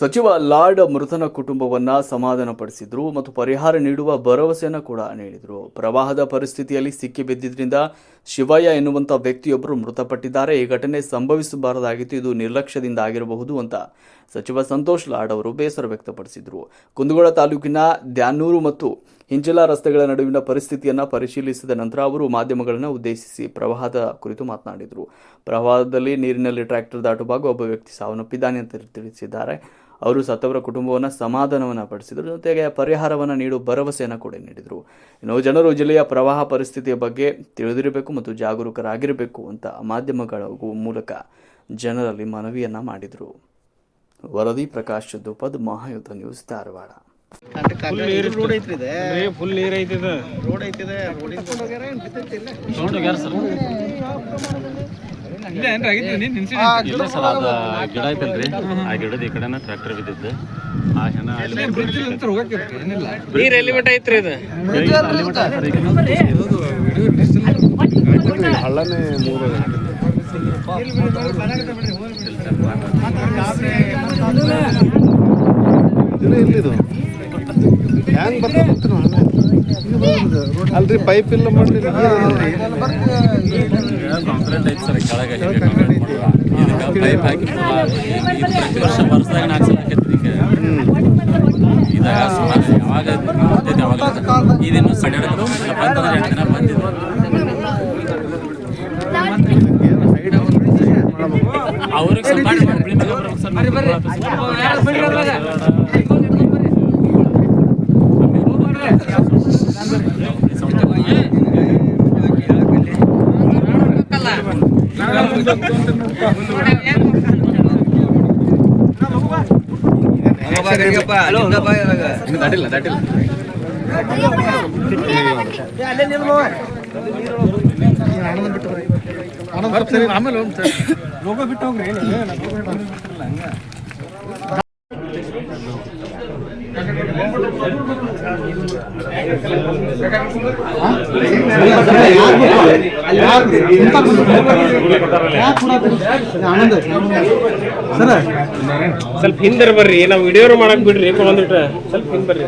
ಸಚಿವ ಲಾರ್ಡ್ ಮೃತನ ಕುಟುಂಬವನ್ನ ಸಮಾಧಾನಪಡಿಸಿದ್ರು ಮತ್ತು ಪರಿಹಾರ ನೀಡುವ ಭರವಸೆಯನ್ನು ಕೂಡ ನೀಡಿದರು. ಪ್ರವಾಹದ ಪರಿಸ್ಥಿತಿಯಲ್ಲಿ ಸಿಕ್ಕಿಬಿದ್ದಿದ್ದರಿಂದ ಶಿವಯ್ಯ ಎನ್ನುವಂಥ ವ್ಯಕ್ತಿಯೊಬ್ಬರು ಮೃತಪಟ್ಟಿದ್ದಾರೆ. ಈ ಘಟನೆ ಸಂಭವಿಸಬಾರದಾಗಿತ್ತು. ಇದು ನಿರ್ಲಕ್ಷ್ಯದಿಂದ ಆಗಿರಬಹುದು ಅಂತ ಸಚಿವ ಸಂತೋಷ್ ಲಾಡ್ ಅವರು ಬೇಸರ ವ್ಯಕ್ತಪಡಿಸಿದರು. ಕುಂದಗೋಳ ತಾಲೂಕಿನ ದ್ಯಾನೂರು ಮತ್ತು ಹಿಂಜಲ ರಸ್ತೆಗಳ ನಡುವಿನ ಪರಿಸ್ಥಿತಿಯನ್ನು ಪರಿಶೀಲಿಸಿದ ನಂತರ ಅವರು ಮಾಧ್ಯಮಗಳನ್ನು ಉದ್ದೇಶಿಸಿ ಪ್ರವಾಹದ ಕುರಿತು ಮಾತನಾಡಿದರು. ಪ್ರವಾಹದಲ್ಲಿ ನೀರಿನಲ್ಲಿ ಟ್ರ್ಯಾಕ್ಟರ್ ದಾಟುವಾಗ ಒಬ್ಬ ವ್ಯಕ್ತಿ ಸಾವನ್ನಪ್ಪಿದ್ದಾನೆ ಅಂತ ತಿಳಿಸಿದ್ದಾರೆ. ಅವರು ಸತ್ತವರ ಕುಟುಂಬವನ್ನು ಸಮಾಧಾನವನ್ನು ಪಡಿಸಿದರು. ಜೊತೆಗೆ ಪರಿಹಾರವನ್ನು ನೀಡುವ ಭರವಸೆಯನ್ನು ಕೂಡ ನೀಡಿದರು. ಇನ್ನು ಜನರು ಜಿಲ್ಲೆಯ ಪ್ರವಾಹ ಪರಿಸ್ಥಿತಿಯ ಬಗ್ಗೆ ತಿಳಿದಿರಬೇಕು ಮತ್ತು ಜಾಗರೂಕರಾಗಿರಬೇಕು ಅಂತ ಮಾಧ್ಯಮಗಳ ಮೂಲಕ ಜನರಲ್ಲಿ ಮನವಿಯನ್ನು ಮಾಡಿದರು. ವರದಿ ಪ್ರಕಾಶ್ ದುಪದ್ ಮಹಾಯುದ್ಧ ನ್ಯೂಸ್ ಧಾರವಾಡ. ಫುಲ್ ನೀರ್ ರೋಡ್ ಐತಿದೆ ಇಲ್ಲ ಸರ್ ಅದು ಗಿಡ ಐತಲ್ರಿ. ಆ ಗಿಡದ ಈ ಕಡೆನ ಟ್ರ್ಯಾಕ್ಟರ್ ಬಿದ್ದಿದ್ದು. ಆ ಹೆಣ ಅಲ್ಲಿ ನೀರ್ ಎಲ್ಲಿ ಮಟ್ಟ ಐತ್ರಿ ಇದು. ಅಲ್ಲಿ ಮಟ್ಟ ಸರ್ ಈಗ ಇದು ಎಲ್ಲಿದು ಹ್ಯಾಂಗ್ ಬರ್ತದೆ ಅಲ್ರಿ ಪೈಪ್ ಇಲ್ಲ ಮಾಡಲಿ ಕಾಂಕ್ರೀಟ್ ಐತಿ ಸರ್ ಕೆಳಗೆ ಪೈಪ್ ಹಾಕಿ ಪ್ರತಿ ವರ್ಷ ವರ್ಷದಾಗ ಈಗ ಇದಾಗ ಸುಮಾರು ಯಾವಾಗ ಬರ್ತೈತಿ ಅವಾಗ ಇದಿನ್ನೂ ಸಣ್ಣ ಬಂತಂದ್ರೆ ಎಂಟು ದಿನ ಬಂದಿದೆ ಅವ್ರಿಗೆ ಸ್ವಲ್ಪ ಮಾಡಿ ಆಮೇಲೆ ಮೇಲೆ ಬರ್ಬೇಕು ಸರ್ ಆಮೇಲೆ ಸ್ವಲ್ಪ ಹಿಂದರ್ ಬರ್ರಿ ನಾವು ವಿಡಿಯೋ ಮಾಡಕ್ ಬಿಡ್ರಿ ಒಂದಿಟ್ಟ ಸ್ವಲ್ಪ ಹಿಂದ್ ಬರ್ರಿ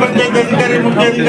ಮಂದಿ ಕೊಟ್ಟಾರ ನಮ್ಮ ಮಗನ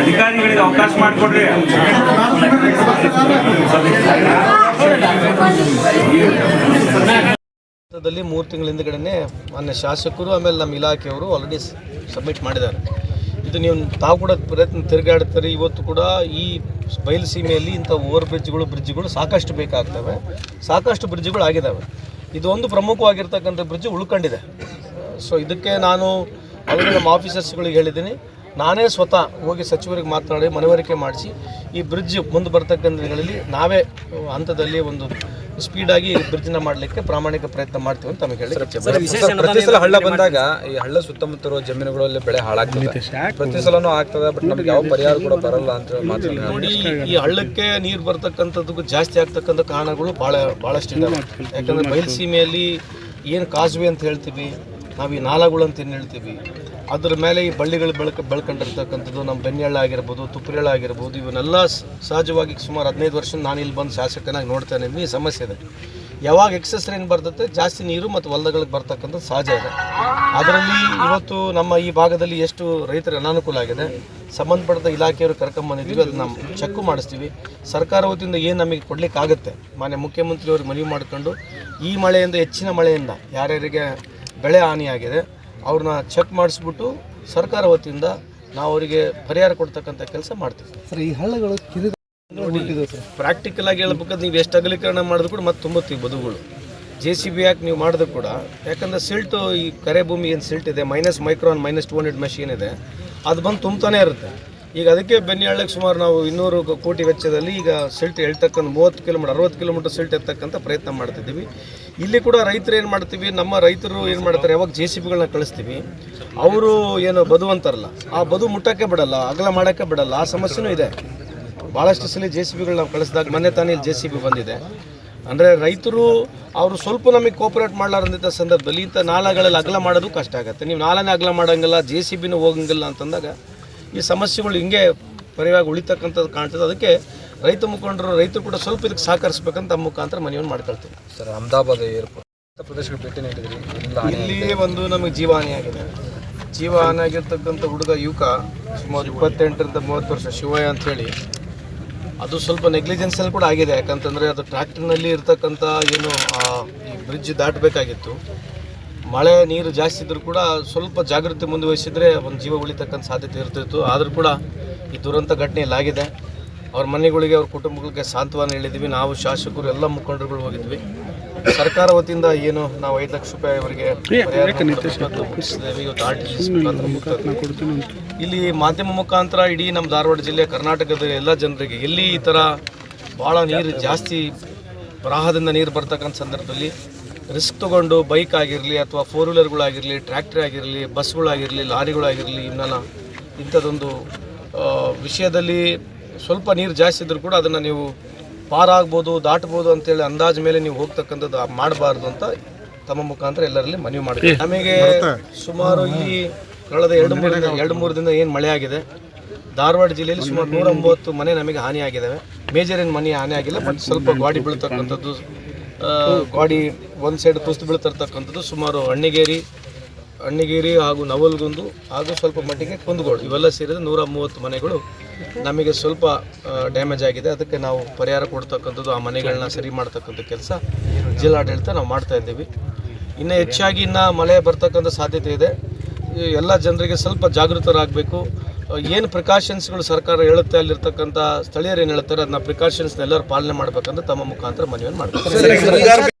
ಅಧಿಕಾರಿಗಳಿಗೆ ಅವಕಾಶ ಮಾಡಿಕೊಡ್ರಿ. ಮೂರು ತಿಂಗಳ ಹಿಂದ್ಗಡೆ ಮಾನ್ಯ ಶಾಸಕರು, ಆಮೇಲೆ ನಮ್ಮ ಇಲಾಖೆಯವರು ಆಲ್ರೆಡಿ ಸಬ್ಮಿಟ್ ಮಾಡಿದ್ದಾರೆ. ಇದು ನೀವು ತಾವು ಕೂಡ ಪ್ರಯತ್ನ ತಿರುಗಾಡ್ತಾರೆ ಇವತ್ತು ಕೂಡ ಈ ಬಯಲು ಸೀಮೆಯಲ್ಲಿ ಇಂಥ ಓವರ್ ಬ್ರಿಡ್ಜ್ಗಳು ಬ್ರಿಡ್ಜ್ಗಳು ಸಾಕಷ್ಟು ಬೇಕಾಗ್ತವೆ. ಸಾಕಷ್ಟು ಬ್ರಿಡ್ಜ್ಗಳು ಆಗಿದ್ದಾವೆ ಇದು ಒಂದು ಪ್ರಮುಖವಾಗಿರ್ತಕ್ಕಂಥ ಬ್ರಿಡ್ಜ್ ಉಳ್ಕೊಂಡಿದೆ. ಸೊ ಇದಕ್ಕೆ ನಾನು ಅವರು ನಮ್ಮ ಆಫೀಸರ್ಸ್ಗಳಿಗೆ ಹೇಳಿದ್ದೀನಿ. ನಾನೇ ಸ್ವತಃ ಹೋಗಿ ಸಚಿವರಿಗೆ ಮಾತನಾಡಿ ಮನವರಿಕೆ ಮಾಡಿಸಿ ಈ ಬ್ರಿಡ್ಜ್ ಮುಂದೆ ಬರ್ತಕ್ಕಂಥ ದಿನಗಳಲ್ಲಿ ನಾವೇ ಹಂತದಲ್ಲಿ ಒಂದು ಸ್ಪೀಡಾಗಿ ಬ್ರಿಡ್ಜ್ನ ಮಾಡಲಿಕ್ಕೆ ಪ್ರಾಮಾಣಿಕ ಪ್ರಯತ್ನ ಮಾಡ್ತೀವಿ ಅಂತ ನಮಗೆ ಹೇಳಿ ಪ್ರತಿ ಸಲ ಹಳ್ಳ ಬಂದಾಗ ಈ ಹಳ್ಳ ಸುತ್ತಮುತ್ತ ಇರೋ ಜಮೀನುಗಳಲ್ಲಿ ಬೆಳೆ ಹಾಳಾಗ್ತದೆ. ಪ್ರತಿ ಸಲನೂ ಆಗ್ತದೆ ಬಟ್ ನಮ್ಗೆ ಯಾವ ಪರಿಹಾರ ಕೂಡ ಬರಲ್ಲ ಅಂತ ಮಾತಾಡಿ ನೋಡಿ ಈ ಹಳ್ಳಕ್ಕೆ ನೀರು ಬರ್ತಕ್ಕಂಥದ್ದು ಜಾಸ್ತಿ ಆಗ್ತಕ್ಕಂಥ ಕಾರಣಗಳು ಭಾಳ ಭಾಳಷ್ಟು ಇದ್ದಾವೆ ಯಾಕಂದ್ರೆ ಬಯಲು ಸೀಮೆಯಲ್ಲಿ ಏನು ಕಾಸುವೆ ಅಂತ ಹೇಳ್ತೀವಿ ನಾವು ಈ ನಾಲಗಳು ಅಂತ ಏನು ಹೇಳ್ತೀವಿ ಅದರ ಮೇಲೆ ಈ ಬಳ್ಳಿಗಳು ಬೆಳಕ, ಬೆಳ್ಕೊಂಡಿರ್ತಕ್ಕಂಥದ್ದು ನಮ್ಮ ಬೆನ್ನೆಳ್ಳ ಆಗಿರ್ಬೋದು, ತುಪ್ಪರೆಳ್ಳ ಆಗಿರ್ಬೋದು, ಇವನ್ನೆಲ್ಲ ಸಹಜವಾಗಿ ಸುಮಾರು ಹದಿನೈದು ವರ್ಷ ನಾನು ಇಲ್ಲಿ ಬಂದು ಶಾಸಕನಾಗಿ ನೋಡ್ತಾನೆ ಈ ಸಮಸ್ಯೆ ಇದೆ. ಯಾವಾಗ ಎಕ್ಸಸ್ ರೈನ್ ಬರ್ತದೆ, ಜಾಸ್ತಿ ನೀರು ಮತ್ತು ಹೊಲದಗಳಿಗೆ ಬರ್ತಕ್ಕಂಥದ್ದು ಸಹಜ ಇದೆ. ಅದರಲ್ಲಿ ಇವತ್ತು ನಮ್ಮ ಈ ಭಾಗದಲ್ಲಿ ಎಷ್ಟು ರೈತರ ಅನಾನುಕೂಲ ಆಗಿದೆ ಸಂಬಂಧಪಟ್ಟ ಇಲಾಖೆಯವರು ಕರ್ಕೊಂಬಂದಿದ್ದೀವಿ ಅದನ್ನ ನಾವು ಚೆಕ್ಕು ಮಾಡಿಸ್ತೀವಿ. ಸರ್ಕಾರ ವತಿಯಿಂದ ಏನು ನಮಗೆ ಕೊಡಲಿಕ್ಕಾಗುತ್ತೆ? ಮಾನ್ಯ ಮುಖ್ಯಮಂತ್ರಿಯವ್ರಿಗೆ ಮನವಿ ಮಾಡಿಕೊಂಡು ಈ ಮಳೆಯಿಂದ, ಹೆಚ್ಚಿನ ಮಳೆಯಿಂದ ಯಾರ್ಯಾರಿಗೆ ಬೆಳೆ ಹಾನಿಯಾಗಿದೆ ಅವ್ರನ್ನ ಚೆಕ್ ಮಾಡಿಸ್ಬಿಟ್ಟು ಸರ್ಕಾರ ವತಿಯಿಂದ ನಾವು ಅವರಿಗೆ ಪರಿಹಾರ ಕೊಡ್ತಕ್ಕಂಥ ಕೆಲಸ ಮಾಡ್ತೀವಿ. ಸರ್ ಈ ಹಳ್ಳಗಳು ಕಿರಿದ ಪ್ರಾಕ್ಟಿಕಲ್ ಆಗಿ ಹೇಳ್ಬೇಕಾದ್ರೆ ನೀವು ಎಷ್ಟು ಅಗಲೀಕರಣ ಮಾಡಿದ್ರು ಕೂಡ ಮತ್ತೆ ತುಂಬುತ್ತೀವಿ ಬದುಗಳು ಜೆ ಸಿ ಬಿ ಯಾಕೆ ನೀವು ಮಾಡಿದ್ರು ಕೂಡ ಯಾಕಂದ್ರೆ ಸಿಲ್ಟು ಈ ಕರೆ ಭೂಮಿ ಏನು ಸಿಲ್ಟ್ ಇದೆ minus micron minus two hundred machine ಇದೆ ಅದು ಬಂದು ತುಂಬ್ತಾನೆ ಇರುತ್ತೆ. ಈಗ ಅದಕ್ಕೆ ಬೆನ್ನಿಹಳ್ಳಕ್ಕೆ ಸುಮಾರು ನಾವು ಇನ್ನೂರು ಕೋಟಿ ವೆಚ್ಚದಲ್ಲಿ ಈಗ ಸಿಲ್ಟ್ ಎಳ್ತಕ್ಕಂಥ ಮೂವತ್ತು ಕಿಲೋಮೀಟರ್, ಅರವತ್ತು ಕಿಲೋಮೀಟರ್ ಸಿಲ್ಟ್ ಎತ್ತಕ್ಕಂಥ ಪ್ರಯತ್ನ ಮಾಡ್ತಿದ್ದೀವಿ. ಇಲ್ಲಿ ಕೂಡ ರೈತರು ಏನು ಮಾಡ್ತೀವಿ, ನಮ್ಮ ರೈತರು ಏನು ಮಾಡ್ತಾರೆ, ಯಾವಾಗ ಜೆ ಸಿ ಬಿಗಳನ್ನ ಕಳಿಸ್ತೀವಿ, ಅವರು ಏನು ಬದು ಅಂತಾರಲ್ಲ ಆ ಬದು ಮುಟ್ಟಕ್ಕೆ ಬಿಡಲ್ಲ, ಅಗಲ ಮಾಡೋಕ್ಕೆ ಬಿಡಲ್ಲ, ಆ ಸಮಸ್ಯೆನೂ ಇದೆ. ಭಾಳಷ್ಟು ಸಲ ಜೆ ಸಿ ಬಿಗಳು ನಾವು ಕಳಿಸಿದಾಗ ಮೊನ್ನೆ ತಾನೇ ಜೆ ಸಿ ಬಿ ಬಂದಿದೆ. ಅಂದರೆ ರೈತರು ಅವರು ಸ್ವಲ್ಪ ನಮಗೆ ಕೋಪರೇಟ್ ಮಾಡಲಾರಂಥ ಸಂದರ್ಭದಲ್ಲಿ ಇಂಥ ನಾಲೆಗಳಲ್ಲಿ ಅಗಲ ಮಾಡೋದು ಕಷ್ಟ ಆಗುತ್ತೆ. ನೀವು ನಾಲನೇ ಅಗಲ ಮಾಡೋಂಗಿಲ್ಲ, ಜೆ ಸಿ ಬಿನೂ ಹೋಗಂಗಿಲ್ಲ ಅಂತಂದಾಗ ಈ ಸಮಸ್ಯೆಗಳು ಹಿಂಗೆ ಪರಿವಾಗಿ ಉಳಿತಕ್ಕಂಥದ್ದು ಕಾಣ್ತದೆ. ಅದಕ್ಕೆ ರೈತ ಮುಖಂಡರು ರೈತರು ಕೂಡ ಸ್ವಲ್ಪ ಇದಕ್ಕೆ ಸಹಕರಿಸ್ಬೇಕಂತ ತಮ್ಮ ಮುಖಾಂತರ ಮನವಿಯನ್ನು ಮಾಡ್ಕೊಳ್ತೀವಿ ಸರ್ ಅಹಮದಾಬಾದ್ ಏರ್ಪೋರ್ಟ್ ಪ್ರದೇಶಕ್ಕೆ ಭೇಟಿ ನೀಡಿದ್ರಿ. ಇಲ್ಲ ಇಲ್ಲಿ ಒಂದು ನಮಗೆ ಜೀವಹಾನಿ ಆಗಿದೆ. ಜೀವಹಾನಿ ಆಗಿರ್ತಕ್ಕಂಥ ಹುಡುಗ ಯುವಕ ಸುಮಾರು ಇಪ್ಪತ್ತೆಂಟರಿಂದ ಮೂವತ್ತು ವರ್ಷ ಶಿವಯ್ಯ ಅಂತೇಳಿ ಅದು ಸ್ವಲ್ಪ ನೆಗ್ಲಿಜೆನ್ಸಲ್ಲಿ ಕೂಡ ಆಗಿದೆ. ಯಾಕಂತಂದರೆ ಅದು ಟ್ರ್ಯಾಕ್ಟರ್ನಲ್ಲಿ ಇರ್ತಕ್ಕಂಥ ಏನು ಈ ಬ್ರಿಡ್ಜ್ ದಾಟಬೇಕಾಗಿತ್ತು. ಮಳೆ ನೀರು ಜಾಸ್ತಿ ಇದ್ರೂ ಕೂಡ ಸ್ವಲ್ಪ ಜಾಗೃತಿ ಮುಂದುವರಿಸಿದ್ರೆ ಒಂದು ಜೀವ ಉಳಿತಕ್ಕಂಥ ಸಾಧ್ಯತೆ ಇರ್ತಿತ್ತು. ಆದರೂ ಕೂಡ ಈ ದುರಂತ ಘಟನೆಯಲ್ಲಿ ಆಗಿದೆ ಅವ್ರ ಮನೆಗಳಿಗೆ ಅವ್ರ ಕುಟುಂಬಗಳಿಗೆ ಸಾಂತ್ವನ ಹೇಳಿದ್ವಿ. ನಾವು ಶಾಸಕರು ಎಲ್ಲ ಮುಖಂಡರುಗಳು ಹೋಗಿದ್ವಿ. ಸರ್ಕಾರ ವತಿಯಿಂದ ಏನು ನಾವು ಐದು ಲಕ್ಷ ರೂಪಾಯಿ ಅವರಿಗೆ ಇಲ್ಲಿ ಮಾಧ್ಯಮ ಮುಖಾಂತರ ಇಡೀ ನಮ್ಮ ಧಾರವಾಡ ಜಿಲ್ಲೆ ಕರ್ನಾಟಕದ ಎಲ್ಲ ಜನರಿಗೆ ಎಲ್ಲಿ ಈ ಥರ ಭಾಳ ನೀರು ಜಾಸ್ತಿ ಪ್ರವಾಹದಿಂದ ನೀರು ಬರ್ತಕ್ಕಂಥ ಸಂದರ್ಭದಲ್ಲಿ ರಿಸ್ಕ್ ತೊಗೊಂಡು ಬೈಕ್ ಆಗಿರಲಿ ಅಥವಾ ಫೋರ್ ವೀಲರ್ಗಳಾಗಿರಲಿ ಟ್ರ್ಯಾಕ್ಟರ್ ಆಗಿರಲಿ ಬಸ್ಗಳಾಗಿರಲಿ ಲಾರಿಗಳಾಗಿರಲಿ ಇನ್ನೆಲ್ಲ ಇಂಥದ್ದೊಂದು ವಿಷಯದಲ್ಲಿ ಸ್ವಲ್ಪ ನೀರು ಜಾಸ್ತಿ ಇದ್ರೂ ಕೂಡ ಅದನ್ನು ನೀವು ಪಾರಾಗ್ಬೋದು ದಾಟ್ಬೋದು ಅಂತೇಳಿ ಅಂದಾಜು ಮೇಲೆ ನೀವು ಹೋಗ್ತಕ್ಕಂಥದ್ದು ಮಾಡಬಾರ್ದು ಅಂತ ತಮ್ಮ ಮುಖಾಂತರ ಎಲ್ಲರಲ್ಲಿ ಮನವಿ ಮಾಡಿದೆ ನಮಗೆ ಸುಮಾರು ಇಲ್ಲಿ ಕಳೆದ ಎರಡು ಮೂರು ದಿನ ಎರಡು ಮೂರು ದಿನ ಏನು ಮಳೆ ಆಗಿದೆ ಧಾರವಾಡ ಜಿಲ್ಲೆಯಲ್ಲಿ ಸುಮಾರು ನೂರ ಒಂಬತ್ತು ಮನೆ ನಮಗೆ ಹಾನಿಯಾಗಿದ್ದಾವೆ. ಮೇಜರ್ ಏನು ಮನೆ ಹಾನಿ ಆಗಿಲ್ಲ ಬಟ್ ಸ್ವಲ್ಪ ಗಾಡಿ ಬೀಳ್ತಕ್ಕಂಥದ್ದು ಗಾಡಿ ಒಂದು ಸೈಡ್ ತುಸ್ತು ಬೀಳ್ತಿರ್ತಕ್ಕಂಥದ್ದು ಸುಮಾರು ಅಣ್ಣಿಗೇರಿ ಅಣ್ಣಿಗೇರಿ ಹಾಗೂ ನವಲ್ಗುಂದು ಹಾಗೂ ಸ್ವಲ್ಪ ಮಟ್ಟಿಗೆ ಕುಂದಗೋಡು. ಇವೆಲ್ಲ ಸೇರಿದ ನೂರ ಮೂವತ್ತು ಮನೆಗಳು ನಮಗೆ ಸ್ವಲ್ಪ ಡ್ಯಾಮೇಜ್ ಆಗಿದೆ. ಅದಕ್ಕೆ ನಾವು ಪರಿಹಾರ ಕೊಡ್ತಕ್ಕಂಥದ್ದು ಆ ಮನೆಗಳನ್ನ ಸರಿ ಮಾಡ್ತಕ್ಕಂಥ ಕೆಲಸ ಜಿಲ್ಲಾಡಳಿತ ನಾವು ಮಾಡ್ತಾ ಇದ್ದೀವಿ. ಇನ್ನು ಹೆಚ್ಚಾಗಿ ಇನ್ನು ಮಳೆ ಬರ್ತಕ್ಕಂಥ ಸಾಧ್ಯತೆ ಇದೆ. ಎಲ್ಲ ಜನರಿಗೆ ಸ್ವಲ್ಪ ಜಾಗೃತರಾಗಬೇಕು. ಏನು ಪ್ರಿಕಾಷನ್ಸ್ಗಳು ಸರ್ಕಾರ ಹೇಳುತ್ತೆ ಅಲ್ಲಿರ್ತಕ್ಕಂಥ ಸ್ಥಳೀಯರು ಏನು ಹೇಳ್ತಾರೆ, ಅದನ್ನ ಪ್ರಿಕಾಷನ್ಸ್ ಎಲ್ಲರೂ ಪಾಲನೆ ಮಾಡಬೇಕಂತ ತಮ್ಮ ಮುಖಾಂತರ ಮನವಿಯನ್ನು ಮಾಡ್ತಾರೆ